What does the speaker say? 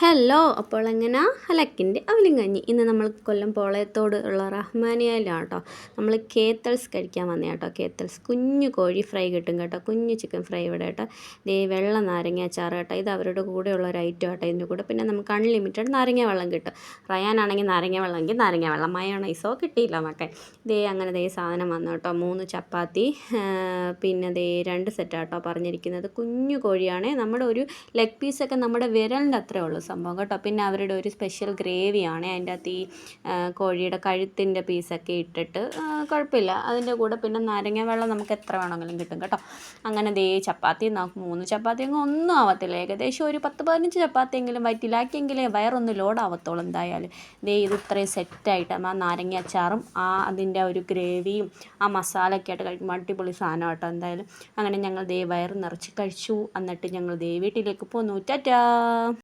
Hello അപ്പോൾ എങ്ങനെ? ഹലക്കിന്റെ അവലും കഞ്ഞി ഇന്ന് നമ്മൾ കൊല്ലം പോളയത്തോട് ഉള്ള റഹ്മാനിയയിലാണ് കേട്ടോ നമ്മൾ കേത്തൽസ് കഴിക്കാൻ വന്നേ കേട്ടോ കേത്തൽസ് കുഞ്ഞു കോഴി ഫ്രൈ കിട്ടും കേട്ടോ. കുഞ്ഞു ചിക്കൻ ഫ്രൈ ഇവിടെ കേട്ടോ. ദേ വെള്ള നാരങ്ങ അച്ചാർ കേട്ടോ. ഇത് അവരുടെ കൂടെയുള്ള ഒരു ഐറ്റം കേട്ടോ ഇതിന്റെ കൂടെ. പിന്നെ നമുക്ക് അൺലിമിറ്റഡ് നാരങ്ങ വെള്ളം കിട്ടും. റയാനാണെങ്കിൽ നാരങ്ങ വെള്ളം എങ്കിൽ നാരങ്ങ വെള്ളം. മയോണൈസോ കിട്ടിയില്ല നമുക്ക്. ദേ അങ്ങനെ ദേ സാധനം വന്നു കേട്ടോ. മൂന്ന് ചപ്പാത്തി പിന്നെ ദേ രണ്ട് സെറ്റ് സെറ്റാട്ടോ പറഞ്ഞിരിക്കുന്നത്. കുഞ്ഞു കോഴിയാണേ. നമ്മുടെ ഒരു ലെഗ് പീസൊക്കെ നമ്മുടെ വിരലിന്റെ അത്രേ ഉള്ളൂ. സംഭവം കേട്ടോ. പിന്നെ അവരുടെ ഒരു സ്പെഷ്യൽ ഗ്രേവിയാണ് അതിന്റെ അകത്ത് ഈ കോഴിയുടെ കഴുത്തിന്റെ പീസൊക്കെ ഇട്ടിട്ട് കുഴപ്പമില്ല. അതിന്റെ കൂടെ പിന്നെ നാരങ്ങ വെള്ളം നമുക്ക് എത്ര വേണമെങ്കിലും കിട്ടും കേട്ടോ. അങ്ങനെ ദേ ചപ്പാത്തി നമുക്ക് മൂന്ന് ചപ്പാത്തി അങ്ങ് ഒന്നും ആവത്തില്ല. ഏകദേശം ഒരു പത്ത് പതിനഞ്ച് ചപ്പാത്തിയെങ്കിലും വയറ്റിലാക്കിയെങ്കിലേ വയറൊന്ന് ലോഡാവത്തോളം എന്തായാലും. ദേ ഇത് ഇത്രയും സെറ്റായിട്ട് ആ നാരങ്ങ അച്ചാറും ആ അതിന്റെ ഒരു ഗ്രേവിയും ആ മസാലയൊക്കെ ആയിട്ട് കഴിക്കുമ്പോൾ അടിപൊളി സാധനം കേട്ടോ എന്തായാലും. അങ്ങനെ ഞങ്ങൾ ദേ വയറ് നിറച്ച് കഴിച്ചു. എന്നിട്ട് ഞങ്ങൾ ദേ വീട്ടിലേക്ക് പോന്നു. ടാറ്റാ!